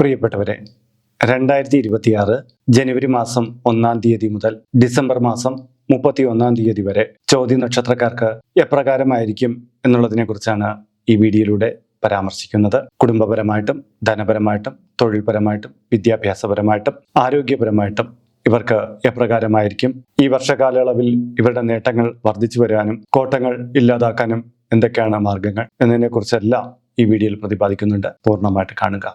പ്രിയപ്പെട്ടവരെ രണ്ടായിരത്തി ഇരുപത്തിയാറ് ജനുവരി മാസം ഒന്നാം തീയതി മുതൽ ഡിസംബർ മാസം മുപ്പത്തി ഒന്നാം തീയതി വരെ ചോദ്യ നക്ഷത്രക്കാർക്ക് എപ്രകാരമായിരിക്കും എന്നുള്ളതിനെ കുറിച്ചാണ് ഈ വീഡിയോയിലൂടെ പരാമർശിക്കുന്നത്. കുടുംബപരമായിട്ടും ധനപരമായിട്ടും തൊഴിൽപരമായിട്ടും വിദ്യാഭ്യാസപരമായിട്ടും ആരോഗ്യപരമായിട്ടും ഇവർക്ക് എപ്രകാരമായിരിക്കും. ഈ വർഷകാലയളവിൽ ഇവരുടെ നേട്ടങ്ങൾ വർദ്ധിച്ചു വരാനും കോട്ടങ്ങൾ ഇല്ലാതാക്കാനും എന്തൊക്കെയാണ് മാർഗങ്ങൾ എന്നതിനെ കുറിച്ചെല്ലാം ഈ വീഡിയോയിൽ പ്രതിപാദിക്കുന്നുണ്ട്. പൂർണമായിട്ട് കാണുക.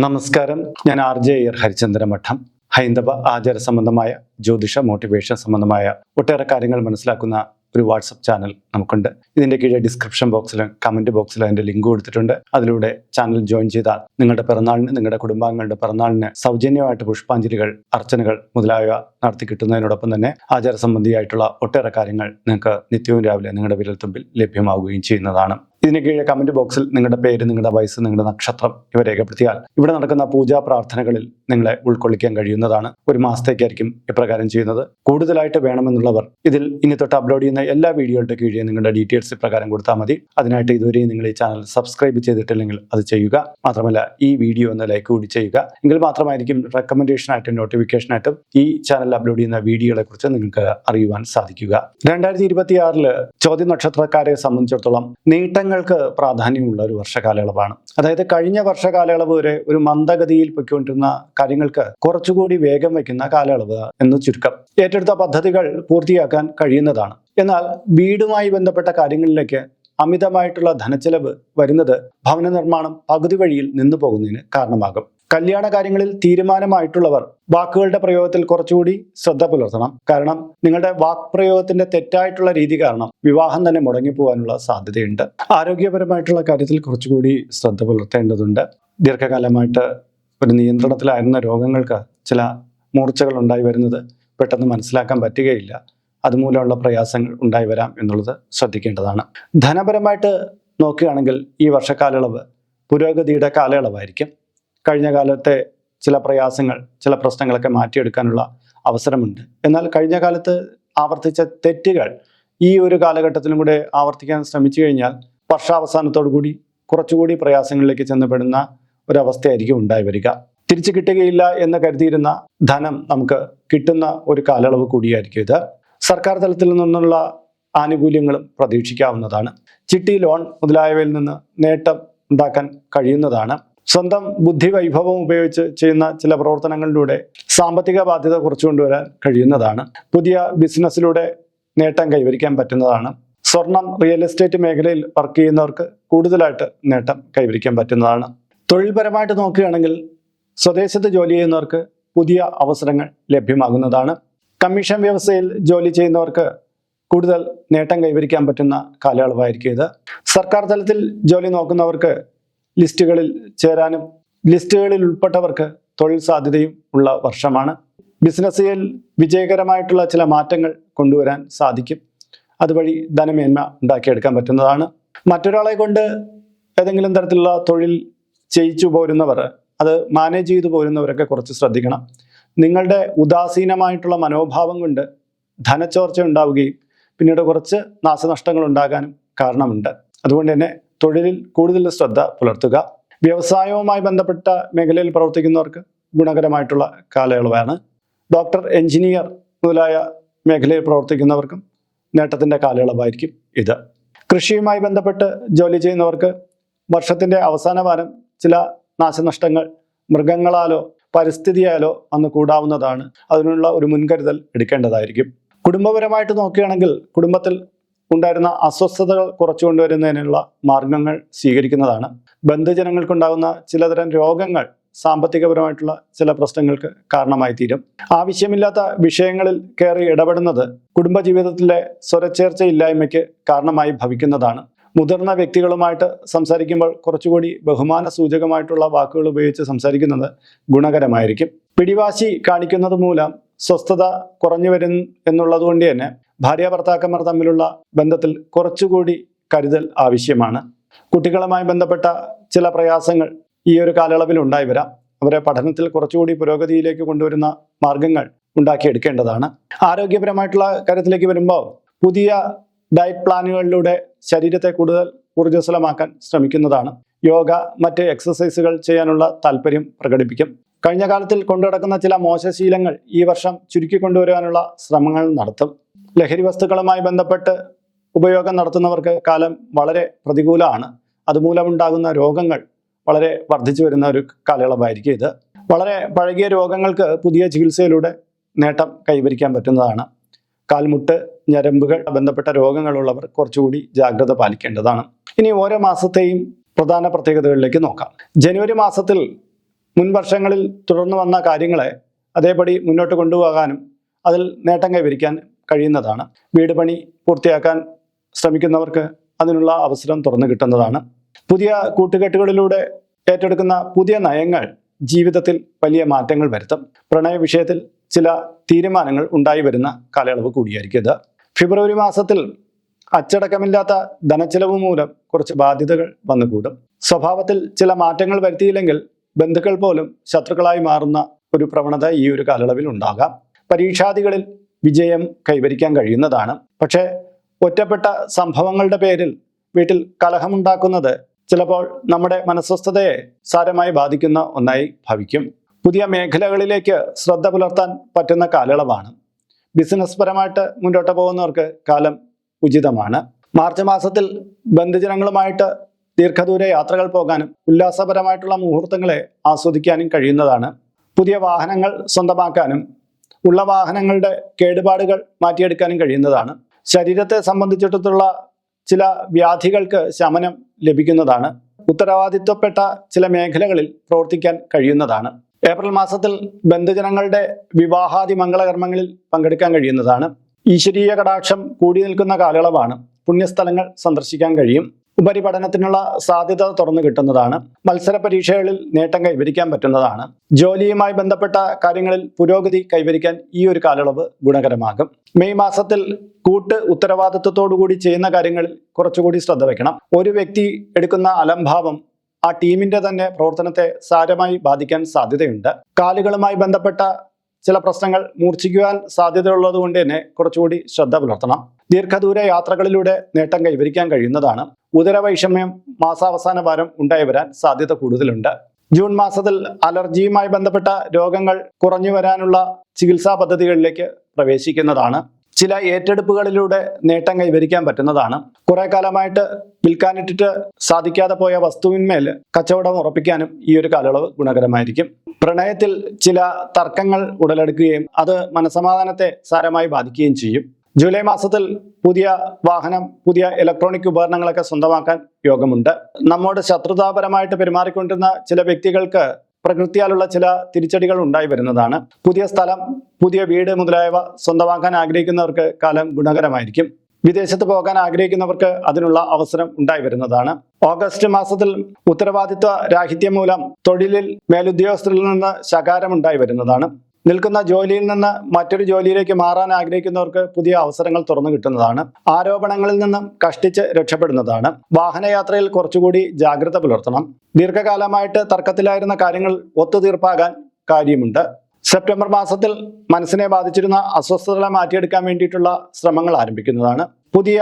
നമസ്കാരം. ഞാൻ ആർ ജെ അയ്യർ ഹരിചന്ദ്ര മഠം. ഹൈന്ദവ ആചാര സംബന്ധമായ ജ്യോതിഷ മോട്ടിവേഷൻ സംബന്ധമായ ഒട്ടേറെ കാര്യങ്ങൾ മനസ്സിലാക്കുന്ന ഒരു വാട്സപ്പ് ചാനൽ നമുക്കുണ്ട്. ഇതിന്റെ കീഴെ ഡിസ്ക്രിപ്ഷൻ ബോക്സിലും കമന്റ് ബോക്സിലും അതിന്റെ ലിങ്ക് കൊടുത്തിട്ടുണ്ട്. അതിലൂടെ ചാനൽ ജോയിൻ ചെയ്താൽ നിങ്ങളുടെ പിറന്നാളിന് നിങ്ങളുടെ കുടുംബാംഗങ്ങളുടെ പിറന്നാളിന് സൗജന്യമായിട്ട് പുഷ്പാഞ്ജലികൾ അർച്ചനകൾ മുതലായവ നടത്തി കിട്ടുന്നതിനോടൊപ്പം തന്നെ ആചാര സംബന്ധിയായിട്ടുള്ള ഒട്ടേറെ കാര്യങ്ങൾ നിങ്ങൾക്ക് നിത്യവും രാവിലെ നിങ്ങളുടെ വിരൽത്തുമ്പിൽ ലഭ്യമാവുകയും ചെയ്യുന്നതാണ്. ഇതിന് കീഴെ കമന്റ് ബോക്സിൽ നിങ്ങളുടെ പേര് നിങ്ങളുടെ വയസ്സ് നിങ്ങളുടെ നക്ഷത്രം ഇവ രേഖപ്പെടുത്തിയാൽ ഇവിടെ നടക്കുന്ന പൂജാ പ്രാർത്ഥനകളിൽ നിങ്ങളെ ഉൾക്കൊള്ളിക്കാൻ കഴിയുന്നതാണ്. ഒരു മാസത്തേക്കായിരിക്കും ഇപ്രകാരം ചെയ്യുന്നത്. കൂടുതലായിട്ട് വേണമെന്നുള്ളവർ ഇതിൽ ഇനി തൊട്ട് അപ്ലോഡ് ചെയ്യുന്ന എല്ലാ വീഡിയോകളുടെ കീഴെ നിങ്ങളുടെ ഡീറ്റെയിൽസ് ഇപ്രകാരം കൊടുത്താൽ മതി. അതിനായിട്ട് ഇതുവരെയും നിങ്ങൾ ഈ ചാനൽ സബ്സ്ക്രൈബ് ചെയ്തിട്ടില്ലെങ്കിൽ അത് ചെയ്യുക. മാത്രമല്ല ഈ വീഡിയോ ഒന്ന് ലൈക്ക് കൂടി ചെയ്യുക. എങ്കിൽ മാത്രമായിരിക്കും റെക്കമെൻഡേഷനായിട്ടും നോട്ടിഫിക്കേഷനായിട്ടും ഈ ചാനൽ അപ്ലോഡ് ചെയ്യുന്ന വീഡിയോകളെ കുറിച്ച് നിങ്ങൾക്ക് അറിയുവാൻ സാധിക്കുക. രണ്ടായിരത്തി ഇരുപത്തിയാറിൽ ചോദ്യ നക്ഷത്രക്കാരെ സംബന്ധിച്ചിടത്തോളം നീട്ടങ്ങൾക്ക് പ്രാധാന്യമുള്ള ഒരു വർഷകാലയളവാണ്. അതായത് കഴിഞ്ഞ വർഷകാലയളവ് വരെ ഒരു മന്ദഗതിയിൽ പൊയ്ക്കൊണ്ടിരുന്ന കാര്യങ്ങൾക്ക് കുറച്ചുകൂടി വേഗം വയ്ക്കുന്ന കാലയളവ് എന്ന് ചുരുക്കം. ഏറ്റെടുത്ത പദ്ധതികൾ പൂർത്തിയാക്കാൻ കഴിയുന്നതാണ്. എന്നാൽ വീടുമായി ബന്ധപ്പെട്ട കാര്യങ്ങളിലേക്ക് അമിതമായിട്ടുള്ള ധനച്ചെലവ് വരുന്നത് ഭവന നിർമ്മാണം പകുതി വഴിയിൽ നിന്നു പോകുന്നതിന് കാരണമാകും. കല്യാണ കാര്യങ്ങളിൽ തീരുമാനമായിട്ടുള്ളവർ വാക്കുകളുടെ പ്രയോഗത്തിൽ കുറച്ചുകൂടി ശ്രദ്ധ പുലർത്തണം. കാരണം നിങ്ങളുടെ വാക്ക് പ്രയോഗത്തിന്റെ തെറ്റായിട്ടുള്ള രീതി കാരണം വിവാഹം തന്നെ മുടങ്ങിപ്പോകാനുള്ള സാധ്യതയുണ്ട്. ആരോഗ്യപരമായിട്ടുള്ള കാര്യത്തിൽ കുറച്ചുകൂടി ശ്രദ്ധ പുലർത്തേണ്ടതുണ്ട്. ദീർഘകാലമായിട്ട് ഒരു നിയന്ത്രണത്തിലായിരുന്ന രോഗങ്ങൾക്ക് ചില മൂർച്ചകൾ ഉണ്ടായി വരുന്നത് പെട്ടെന്ന് മനസ്സിലാക്കാൻ പറ്റുകയില്ല. അതുമൂലമുള്ള പ്രയാസങ്ങൾ ഉണ്ടായി വരാം എന്നുള്ളത് ശ്രദ്ധിക്കേണ്ടതാണ്. ധനപരമായിട്ട് നോക്കുകയാണെങ്കിൽ ഈ വർഷക്കാലയളവ് പുരോഗതിയുടെ കാലയളവായിരിക്കും. കഴിഞ്ഞ കാലത്തെ ചില പ്രയാസങ്ങൾ ചില പ്രശ്നങ്ങളൊക്കെ മാറ്റിയെടുക്കാനുള്ള അവസരമുണ്ട്. എന്നാൽ കഴിഞ്ഞ കാലത്ത് ആവർത്തിച്ച തെറ്റുകൾ ഈ ഒരു കാലഘട്ടത്തിലും കൂടെ ആവർത്തിക്കാൻ ശ്രമിച്ചു കഴിഞ്ഞാൽ വർഷാവസാനത്തോടു കൂടി കുറച്ചുകൂടി പ്രയാസങ്ങളിലേക്ക് ചെന്നപ്പെടുന്ന ഒരവസ്ഥയായിരിക്കും ഉണ്ടായി വരിക. തിരിച്ചു കിട്ടുകയില്ല എന്ന് കരുതിയിരുന്ന ധനം നമുക്ക് കിട്ടുന്ന ഒരു കാലയളവ് കൂടിയായിരിക്കും ഇത്. സർക്കാർ തലത്തിൽ നിന്നുള്ള ആനുകൂല്യങ്ങളും പ്രതീക്ഷിക്കാവുന്നതാണ്. ചിട്ടി ലോൺ മുതലായവയിൽ നിന്ന് നേട്ടം ഉണ്ടാക്കാൻ കഴിയുന്നതാണ്. സ്വന്തം ബുദ്ധി വൈഭവം ഉപയോഗിച്ച് ചെയ്യുന്ന ചില പ്രവർത്തനങ്ങളിലൂടെ സാമ്പത്തിക ബാധ്യത കുറച്ചു കൊണ്ടുവരാൻ കഴിയുന്നതാണ്. പുതിയ ബിസിനസ്സിലൂടെ നേട്ടം കൈവരിക്കാൻ പറ്റുന്നതാണ്. സ്വർണം റിയൽ എസ്റ്റേറ്റ് മേഖലയിൽ വർക്ക് ചെയ്യുന്നവർക്ക് കൂടുതലായിട്ട് നേട്ടം കൈവരിക്കാൻ പറ്റുന്നതാണ്. തൊഴിൽപരമായിട്ട് നോക്കുകയാണെങ്കിൽ സ്വദേശത്ത് ജോലി ചെയ്യുന്നവർക്ക് പുതിയ അവസരങ്ങൾ ലഭ്യമാകുന്നതാണ്. കമ്മീഷൻ വ്യവസ്ഥയിൽ ജോലി ചെയ്യുന്നവർക്ക് കൂടുതൽ നേട്ടം കൈവരിക്കാൻ പറ്റുന്ന കാലയളവായിരിക്കും ഇത്. സർക്കാർ തലത്തിൽ ജോലി നോക്കുന്നവർക്ക് ലിസ്റ്റുകളിൽ ചേരാനും ലിസ്റ്റുകളിൽ ഉൾപ്പെട്ടവർക്ക് തൊഴിൽ സാധ്യതയും ഉള്ള വർഷമാണ്. ബിസിനസ്സിൽ വിജയകരമായിട്ടുള്ള ചില മാറ്റങ്ങൾ കൊണ്ടുവരാൻ സാധിക്കും. അതുവഴി ധനമേന്മ ഉണ്ടാക്കിയെടുക്കാൻ പറ്റുന്നതാണ്. മറ്റൊരാളെ കൊണ്ട് ഏതെങ്കിലും തരത്തിലുള്ള തൊഴിൽ ചെയ്യിച്ചു പോരുന്നവർ അത് മാനേജ് ചെയ്തു പോരുന്നവരൊക്കെ കുറച്ച് ശ്രദ്ധിക്കണം. നിങ്ങളുടെ ഉദാസീനമായിട്ടുള്ള മനോഭാവം കൊണ്ട് ധനച്ചോർച്ച ഉണ്ടാവുകയും പിന്നീട് കുറച്ച് നാശനഷ്ടങ്ങൾ ഉണ്ടാകാനും കാരണമുണ്ട്. അതുകൊണ്ട് തന്നെ തൊഴിലിൽ കൂടുതൽ ശ്രദ്ധ പുലർത്തുക. വ്യവസായവുമായി ബന്ധപ്പെട്ട മേഖലയിൽ പ്രവർത്തിക്കുന്നവർക്ക് ഗുണകരമായിട്ടുള്ള കാലയളവാണ്. ഡോക്ടർ എഞ്ചിനീയർ മുതലായ മേഖലയിൽ പ്രവർത്തിക്കുന്നവർക്കും നേട്ടത്തിന്റെ കാലയളവായിരിക്കും ഇത്. കൃഷിയുമായി ബന്ധപ്പെട്ട് ജോലി ചെയ്യുന്നവർക്ക് വർഷത്തിന്റെ അവസാന വാരം ചില നാശനഷ്ടങ്ങൾ മൃഗങ്ങളാലോ പരിസ്ഥിതിയാലോ അന്ന് കൂടാവുന്നതാണ്. അതിനുള്ള ഒരു മുൻകരുതൽ എടുക്കേണ്ടതായിരിക്കും. കുടുംബപരമായിട്ട് നോക്കുകയാണെങ്കിൽ കുടുംബത്തിൽ ഉണ്ടായിരുന്ന അസ്വസ്ഥതകൾ കുറച്ചു കൊണ്ടുവരുന്നതിനുള്ള മാർഗങ്ങൾ സ്വീകരിക്കുന്നതാണ്. ബന്ധുജനങ്ങൾക്കുണ്ടാകുന്ന ചിലതരം രോഗങ്ങൾ സാമ്പത്തികപരമായിട്ടുള്ള ചില പ്രശ്നങ്ങൾക്ക് കാരണമായി തീരും ആവശ്യമില്ലാത്ത വിഷയങ്ങളിൽ കയറി ഇടപെടുന്നത് കുടുംബജീവിതത്തിലെ സ്വരച്ചേർച്ച ഇല്ലായ്മയ്ക്ക് കാരണമായി ഭവിക്കുന്നതാണ്. മുതിർന്ന വ്യക്തികളുമായിട്ട് സംസാരിക്കുമ്പോൾ കുറച്ചുകൂടി ബഹുമാന സൂചകമായിട്ടുള്ള വാക്കുകൾ ഉപയോഗിച്ച് സംസാരിക്കുന്നത് ഗുണകരമായിരിക്കും. പിടിവാശി കാണിക്കുന്നത് മൂലം സ്വസ്ഥത കുറഞ്ഞു വരും എന്നുള്ളത് കൊണ്ട് തന്നെ ഭാര്യ ഭർത്താക്കന്മാർ തമ്മിലുള്ള ബന്ധത്തിൽ കുറച്ചുകൂടി കരുതൽ ആവശ്യമാണ്. കുട്ടികളുമായി ബന്ധപ്പെട്ട ചില പ്രയാസങ്ങൾ ഈ ഒരു കാലയളവിൽ ഉണ്ടായി വരാം. അവരെ പഠനത്തിൽ കുറച്ചുകൂടി പുരോഗതിയിലേക്ക് കൊണ്ടുവരുന്ന മാർഗങ്ങൾ ഉണ്ടാക്കിയെടുക്കേണ്ടതാണ്. ആരോഗ്യപരമായിട്ടുള്ള കാര്യത്തിലേക്ക് വരുമ്പോൾ പുതിയ ഡയറ്റ് പ്ലാനുകളിലൂടെ ശരീരത്തെ കൂടുതൽ ഊർജസ്വലമാക്കാൻ ശ്രമിക്കുന്നതാണ്. യോഗ മറ്റ് എക്സസൈസുകൾ ചെയ്യാനുള്ള താല്പര്യം പ്രകടിപ്പിക്കും. കഴിഞ്ഞ കാലത്തിൽ കൊണ്ടുനടക്കുന്ന ചില മോശശീലങ്ങൾ ഈ വർഷം ചുരുക്കി കൊണ്ടുവരാനുള്ള ശ്രമങ്ങൾ നടത്തും. ലഹരി വസ്തുക്കളുമായി ബന്ധപ്പെട്ട് ഉപയോഗം നടത്തുന്നവർക്ക് കാലം വളരെ പ്രതികൂലമാണ്. അതുമൂലമുണ്ടാകുന്ന രോഗങ്ങൾ വളരെ വർദ്ധിച്ചു വരുന്ന ഒരു കാലയളവായിരിക്കും ഇത്. വളരെ പഴകിയ രോഗങ്ങൾക്ക് പുതിയ ചികിത്സയിലൂടെ നേട്ടം കൈവരിക്കാൻ പറ്റുന്നതാണ്. കാൽമുട്ട് ഞരമ്പുകൾ ബന്ധപ്പെട്ട രോഗങ്ങളുള്ളവർ കുറച്ചുകൂടി ജാഗ്രത പാലിക്കേണ്ടതാണ്. ഇനി ഓരോ മാസത്തെയും പ്രധാന പ്രത്യേകതകളിലേക്ക് നോക്കാം. ജനുവരി മാസത്തിൽ മുൻ വർഷങ്ങളിൽ തുടർന്നു വന്ന കാര്യങ്ങളെ അതേപടി മുന്നോട്ട് കൊണ്ടുപോകാനും അതിൽ നേട്ടം കൈവരിക്കാൻ കഴിയുന്നതാണ്. വീട് പണി പൂർത്തിയാക്കാൻ ശ്രമിക്കുന്നവർക്ക് അതിനുള്ള അവസരം തുറന്നു കിട്ടുന്നതാണ്. പുതിയ കൂട്ടുകെട്ടുകളിലൂടെ ഏറ്റെടുക്കുന്ന പുതിയ നയങ്ങൾ ജീവിതത്തിൽ വലിയ മാറ്റങ്ങൾ വരുത്തും. പ്രണയ വിഷയത്തിൽ ചില തീരുമാനങ്ങൾ ഉണ്ടായി വരുന്ന കാലയളവ് കൂടിയായിരിക്കും ഇത്. ഫെബ്രുവരി മാസത്തിൽ അച്ചടക്കമില്ലാത്ത ധനച്ചെലവ് മൂലം കുറച്ച് ബാധ്യതകൾ വന്നുകൂടും. സ്വഭാവത്തിൽ ചില മാറ്റങ്ങൾ വരുത്തിയില്ലെങ്കിൽ ബന്ധുക്കൾ പോലും ശത്രുക്കളായി മാറുന്ന ഒരു പ്രവണത ഈ ഒരു കാലയളവിൽ ഉണ്ടാകാം. പരീക്ഷാദികളിൽ വിജയം കൈവരിക്കാൻ കഴിയുന്നതാണ്. പക്ഷേ ഒറ്റപ്പെട്ട സംഭവങ്ങളുടെ പേരിൽ വീട്ടിൽ കലഹമുണ്ടാക്കുന്നത് ചിലപ്പോൾ നമ്മുടെ മനസ്വസ്ഥതയെ സാരമായി ബാധിക്കുന്ന ഒന്നായി ഭവിക്കും. പുതിയ മേഖലകളിലേക്ക് ശ്രദ്ധ പുലർത്താൻ പറ്റുന്ന കാലയളവാണ്. ബിസിനസ് പരമായിട്ട് മുന്നോട്ട് പോകുന്നവർക്ക് കാലം ഉചിതമാണ്. മാർച്ച് മാസത്തിൽ ബന്ധുജനങ്ങളുമായിട്ട് ദീർഘദൂര യാത്രകൾ പോകാനും ഉല്ലാസപരമായിട്ടുള്ള മുഹൂർത്തങ്ങളെ ആസ്വദിക്കാനും കഴിയുന്നതാണ്. പുതിയ വാഹനങ്ങൾ സ്വന്തമാക്കാനും ഉള്ള വാഹനങ്ങളുടെ കേടുപാടുകൾ മാറ്റിയെടുക്കാനും കഴിയുന്നതാണ്. ശരീരത്തെ സംബന്ധിച്ചിടത്തുള്ള ചില വ്യാധികൾക്ക് ശമനം ലഭിക്കുന്നതാണ്. ഉത്തരവാദിത്വപ്പെട്ട ചില മേഖലകളിൽ പ്രവർത്തിക്കാൻ കഴിയുന്നതാണ്. ഏപ്രിൽ മാസത്തിൽ ബന്ധുജനങ്ങളുടെ വിവാഹാദി മംഗളകർമ്മങ്ങളിൽ പങ്കെടുക്കാൻ കഴിയുന്നതാണ്. ഈശ്വരീയ കടാക്ഷം കൂടി നിൽക്കുന്ന കാലയളവാണ്. പുണ്യസ്ഥലങ്ങൾ സന്ദർശിക്കാൻ കഴിയും. ഉപരിപഠനത്തിനുള്ള സാധ്യത തുറന്നു കിട്ടുന്നതാണ്. മത്സര പരീക്ഷകളിൽ നേട്ടം കൈവരിക്കാൻ പറ്റുന്നതാണ്. ജോലിയുമായി ബന്ധപ്പെട്ട കാര്യങ്ങളിൽ പുരോഗതി കൈവരിക്കാൻ ഈ ഒരു കാലയളവ് ഗുണകരമാകും. മെയ് മാസത്തിൽ കൂട്ട് ഉത്തരവാദിത്വത്തോടുകൂടി ചെയ്യുന്ന കാര്യങ്ങളിൽ കുറച്ചുകൂടി ശ്രദ്ധ വയ്ക്കണം ഒരു വ്യക്തി എടുക്കുന്ന അലംഭാവം ആ ടീമിന്റെ തന്നെ പ്രവർത്തനത്തെ സാരമായി ബാധിക്കാൻ സാധ്യതയുണ്ട്. കാലുകളുമായി ബന്ധപ്പെട്ട ചില പ്രശ്നങ്ങൾ മൂർച്ഛിക്കുവാൻ സാധ്യതയുള്ളത് കൊണ്ട് തന്നെ കുറച്ചുകൂടി ശ്രദ്ധ പുലർത്തണം. ദീർഘദൂര യാത്രകളിലൂടെ നേട്ടം കൈവരിക്കാൻ കഴിയുന്നതാണ്. ഉദരവൈഷമ്യം മാസാവസാന വാരം ഉണ്ടായി വരാൻ സാധ്യത കൂടുതലുണ്ട്. ജൂൺ മാസത്തിൽ അലർജിയുമായി ബന്ധപ്പെട്ട രോഗങ്ങൾ കുറഞ്ഞു വരാനുള്ള ചികിത്സാ പദ്ധതികളിലേക്ക് പ്രവേശിക്കുന്നതാണ്. ചില ഏറ്റെടുപ്പുകളിലൂടെ നേട്ടം കൈവരിക്കാൻ പറ്റുന്നതാണ്. കുറെ കാലമായിട്ട് വിൽക്കാനിട്ടിട്ട് സാധിക്കാതെ പോയ വസ്തുവിന്മേൽ കച്ചവടം ഉറപ്പിക്കാനും ഈ ഒരു കാലയളവ് ഗുണകരമായിരിക്കും. പ്രണയത്തിൽ ചില തർക്കങ്ങൾ ഉടലെടുക്കുകയും അത് മനസമാധാനത്തെ സാരമായി ബാധിക്കുകയും ചെയ്യും. ജൂലൈ മാസത്തിൽ പുതിയ വാഹനം പുതിയ ഇലക്ട്രോണിക് ഉപകരണങ്ങളൊക്കെ സ്വന്തമാക്കാൻ യോഗമുണ്ട്. നമ്മോട് ശത്രുതാപരമായിട്ട് പെരുമാറിക്കൊണ്ടിരുന്ന ചില വ്യക്തികൾക്ക് പ്രകൃതിയാലുള്ള ചില തിരിച്ചടികൾ ഉണ്ടായി വരുന്നതാണ്. പുതിയ സ്ഥലം പുതിയ വീട് മുതലായവ സ്വന്തമാക്കാൻ ആഗ്രഹിക്കുന്നവർക്ക് കാലം ഗുണകരമായിരിക്കും. വിദേശത്ത് പോകാൻ ആഗ്രഹിക്കുന്നവർക്ക് അതിനുള്ള അവസരം ഉണ്ടായി വരുന്നതാണ്. ഓഗസ്റ്റ് മാസത്തിൽ ഉത്തരവാദിത്വ രാഹിത്യം മൂലം തൊഴിലിൽ മേലുദ്യോഗസ്ഥരിൽ നിന്ന് ശകാരം ഉണ്ടായി വരുന്നതാണ്. നിൽക്കുന്ന ജോലിയിൽ നിന്ന് മറ്റൊരു ജോലിയിലേക്ക് മാറാൻ ആഗ്രഹിക്കുന്നവർക്ക് പുതിയ അവസരങ്ങൾ തുറന്നു കിട്ടുന്നതാണ്. ആരോപണങ്ങളിൽ നിന്നും കഷ്ടിച്ച് രക്ഷപ്പെടുന്നതാണ്. വാഹനയാത്രയിൽ കുറച്ചുകൂടി ജാഗ്രത പുലർത്തണം. ദീർഘകാലമായിട്ട് തർക്കത്തിലായിരുന്ന കാര്യങ്ങൾ ഒത്തുതീർപ്പാകാൻ കാര്യമുണ്ട്. സെപ്റ്റംബർ മാസത്തിൽ മനസ്സിനെ ബാധിച്ചിരുന്ന അസ്വസ്ഥതകളെ മാറ്റിയെടുക്കാൻ വേണ്ടിയിട്ടുള്ള ശ്രമങ്ങൾ ആരംഭിക്കുന്നതാണ്. പുതിയ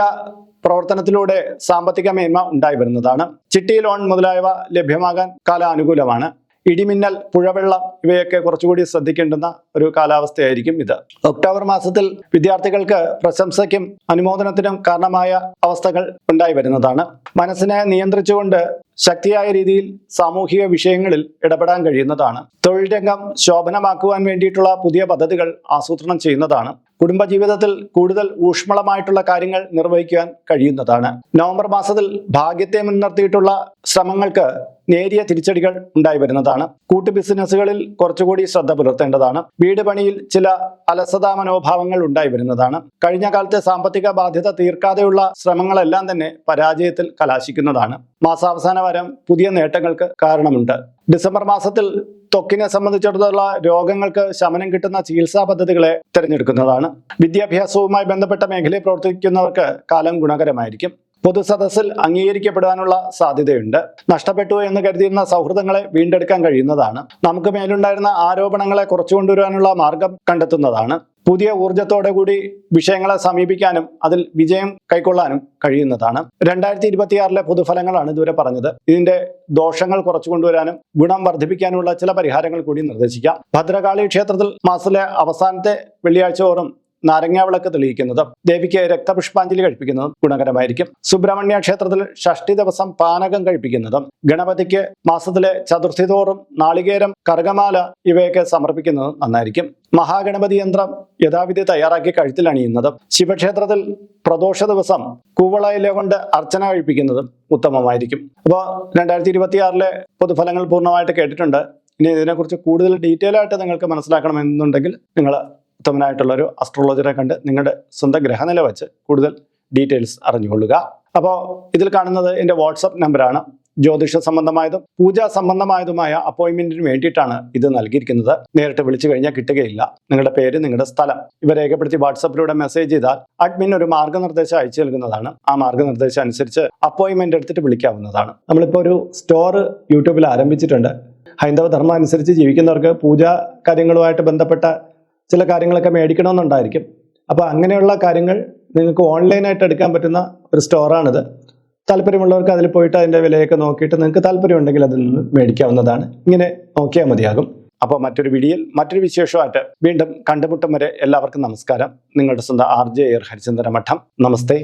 പ്രവർത്തനത്തിലൂടെ സാമ്പത്തിക മേന്മ ഉണ്ടായി വരുന്നതാണ്. ചിട്ടി ലോൺ മുതലായവ ലഭ്യമാകാൻ കാല അനുകൂലമാണ് ഇടിമിന്നൽ പുഴവെള്ളം ഇവയൊക്കെ കുറച്ചുകൂടി ശ്രദ്ധിക്കേണ്ടുന്ന ഒരു കാലാവസ്ഥയായിരിക്കും ഇത്. ഒക്ടോബർ മാസത്തിൽ വിദ്യാർത്ഥികൾക്ക് പ്രശംസയ്ക്കും അനുമോദനത്തിനും കാരണമായ അവസ്ഥകൾ ഉണ്ടായി വരുന്നതാണ്. മനസ്സിനെ നിയന്ത്രിച്ചുകൊണ്ട് ശക്തിയായ രീതിയിൽ സാമൂഹിക വിഷയങ്ങളിൽ ഇടപെടാൻ കഴിയുന്നതാണ്. തൊഴിൽ രംഗം ശോഭനമാക്കുവാൻ വേണ്ടിയിട്ടുള്ള പുതിയ പദ്ധതികൾ ആസൂത്രണം ചെയ്യുന്നതാണ്. കുടുംബജീവിതത്തിൽ കൂടുതൽ ഊഷ്മളമായിട്ടുള്ള കാര്യങ്ങൾ നിർവഹിക്കുവാൻ കഴിയുന്നതാണ്. നവംബർ മാസത്തിൽ ഭാഗ്യത്തെ മുൻനിർത്തിയിട്ടുള്ള ശ്രമങ്ങൾക്ക് നേരിയ തിരിച്ചടികൾ ഉണ്ടായി വരുന്നതാണ്. കൂട്ടു ബിസിനസ്സുകളിൽ കുറച്ചുകൂടി ശ്രദ്ധ പുലർത്തേണ്ടതാണ്. വീട് പണിയിൽ ചില അലസതാ മനോഭാവങ്ങൾ ഉണ്ടായി വരുന്നതാണ്. കഴിഞ്ഞ കാലത്തെ സാമ്പത്തിക ബാധ്യത തീർക്കാതെയുള്ള ശ്രമങ്ങളെല്ലാം തന്നെ പരാജയത്തിൽ കലാശിക്കുന്നതാണ്. മാസാവസാന വരം പുതിയ നേട്ടങ്ങൾക്ക് കാരണമുണ്ട്. ഡിസംബർ മാസത്തിൽ ത്വക്കിനെ സംബന്ധിച്ചിടത്തോളം രോഗങ്ങൾക്ക് ശമനം കിട്ടുന്ന ചികിത്സാ പദ്ധതികളെ തിരഞ്ഞെടുക്കുന്നതാണ്. വിദ്യാഭ്യാസവുമായി ബന്ധപ്പെട്ട മേഖലയിൽ പ്രവർത്തിക്കുന്നവർക്ക് കാലം ഗുണകരമായിരിക്കും. പൊതുസദസ്സിൽ അംഗീകരിക്കപ്പെടാനുള്ള സാധ്യതയുണ്ട്. നഷ്ടപ്പെട്ടു എന്ന് കരുതിയിരുന്ന സൗഹൃദങ്ങളെ വീണ്ടെടുക്കാൻ കഴിയുന്നതാണ്. നമുക്ക് മേലുണ്ടായിരുന്ന ആരോപണങ്ങളെ കുറച്ചു കൊണ്ടുവരാനുള്ള മാർഗം കണ്ടെത്തുന്നതാണ്. പുതിയ ഊർജത്തോടെ കൂടി വിഷയങ്ങളെ സമീപിക്കാനും അതിൽ വിജയം കൈക്കൊള്ളാനും കഴിയുന്നതാണ്. രണ്ടായിരത്തി ഇരുപത്തിയാറിലെ പൊതുഫലങ്ങളാണ് ഇതുവരെ പറഞ്ഞത്. ഇതിന്റെ ദോഷങ്ങൾ കുറച്ചു കൊണ്ടുവരാനും ഗുണം വർദ്ധിപ്പിക്കാനുമുള്ള ചില പരിഹാരങ്ങൾ കൂടി നിർദ്ദേശിക്കാം. ഭദ്രകാളി ക്ഷേത്രത്തിൽ മാസത്തിലെ അവസാനത്തെ വെള്ളിയാഴ്ച നാരങ്ങാ വിളക്ക് തെളിയിക്കുന്നതും ദേവിക്ക് രക്തപുഷ്പാഞ്ജലി കഴിപ്പിക്കുന്നതും ഗുണകരമായിരിക്കും. സുബ്രഹ്മണ്യ ക്ഷേത്രത്തിൽ ഷഷ്ടി ദിവസം പാനകം കഴിപ്പിക്കുന്നതും ഗണപതിക്ക് മാസത്തിലെ ചതുർത്ഥി തോറും നാളികേരം കർഗമാല ഇവയൊക്കെ സമർപ്പിക്കുന്നതും നന്നായിരിക്കും. മഹാഗണപതി യന്ത്രം യഥാവിധി തയ്യാറാക്കി കഴുത്തിൽ അണിയുന്നതും ശിവക്ഷേത്രത്തിൽ പ്രദോഷ ദിവസം കൂവളയില കൊണ്ട് അർച്ചന കഴിപ്പിക്കുന്നതും ഉത്തമമായിരിക്കും. അപ്പോൾ രണ്ടായിരത്തി ഇരുപത്തിയാറിലെ പൊതുഫലങ്ങൾ പൂർണമായിട്ട് കേട്ടിട്ടുണ്ട്. ഇനി ഇതിനെക്കുറിച്ച് കൂടുതൽ ഡീറ്റെയിൽ ആയിട്ട് നിങ്ങൾക്ക് മനസ്സിലാക്കണമെന്നുണ്ടെങ്കിൽ നിങ്ങൾ ഉത്തമനായിട്ടുള്ള ഒരു അസ്ട്രോളജറെ കണ്ട് നിങ്ങളുടെ സ്വന്തം ഗ്രഹനില വെച്ച് കൂടുതൽ ഡീറ്റെയിൽസ് അറിഞ്ഞുകൊള്ളുക. അപ്പോൾ ഇതിൽ കാണുന്നത് എന്റെ വാട്സപ്പ് നമ്പറാണ് ജ്യോതിഷ സംബന്ധമായതും പൂജാ സംബന്ധമായതുമായ അപ്പോയിൻമെന്റിന് വേണ്ടിയിട്ടാണ് ഇത് നൽകിയിരിക്കുന്നത്. നേരിട്ട് വിളിച്ചു കഴിഞ്ഞാൽ കിട്ടുകയില്ല. നിങ്ങളുടെ പേര് നിങ്ങളുടെ സ്ഥലം ഇവ രേഖപ്പെടുത്തി വാട്സപ്പിലൂടെ മെസ്സേജ് ചെയ്താൽ അഡ്മിൻ ഒരു മാർഗനിർദ്ദേശം അയച്ചു നൽകുന്നതാണ്. ആ മാർഗനിർദ്ദേശം അനുസരിച്ച് അപ്പോയിൻമെന്റ് എടുത്തിട്ട് വിളിക്കാവുന്നതാണ്. നമ്മളിപ്പോൾ ഒരു സ്റ്റോർ യൂട്യൂബിൽ ആരംഭിച്ചിട്ടുണ്ട്. ഹൈന്ദവ ധർമ്മം അനുസരിച്ച് ജീവിക്കുന്നവർക്ക് പൂജാ കാര്യങ്ങളുമായിട്ട് ബന്ധപ്പെട്ട ചില കാര്യങ്ങളൊക്കെ മേടിക്കണമെന്നുണ്ടായിരിക്കും. അപ്പോൾ അങ്ങനെയുള്ള കാര്യങ്ങൾ നിങ്ങൾക്ക് ഓൺലൈനായിട്ട് എടുക്കാൻ പറ്റുന്ന ഒരു സ്റ്റോറാണിത്. താല്പര്യമുള്ളവർക്ക് അതിൽ പോയിട്ട് അതിന്റെ വിലയൊക്കെ നോക്കിയിട്ട് നിങ്ങൾക്ക് താല്പര്യമുണ്ടെങ്കിൽ അതിൽ നിന്ന് മേടിക്കാവുന്നതാണ്. ഇങ്ങനെ നോക്കിയാൽ മതിയാകും. അപ്പോൾ മറ്റൊരു വീഡിയോയിൽ മറ്റൊരു വിശേഷമായിട്ട് വീണ്ടും കണ്ടുമുട്ടും വരെ എല്ലാവർക്കും നമസ്കാരം. നിങ്ങളുടെ സ്വന്തം ആർ ജെ എയർ ഹരിചന്ദ്ര മഠം നമസ്തേ.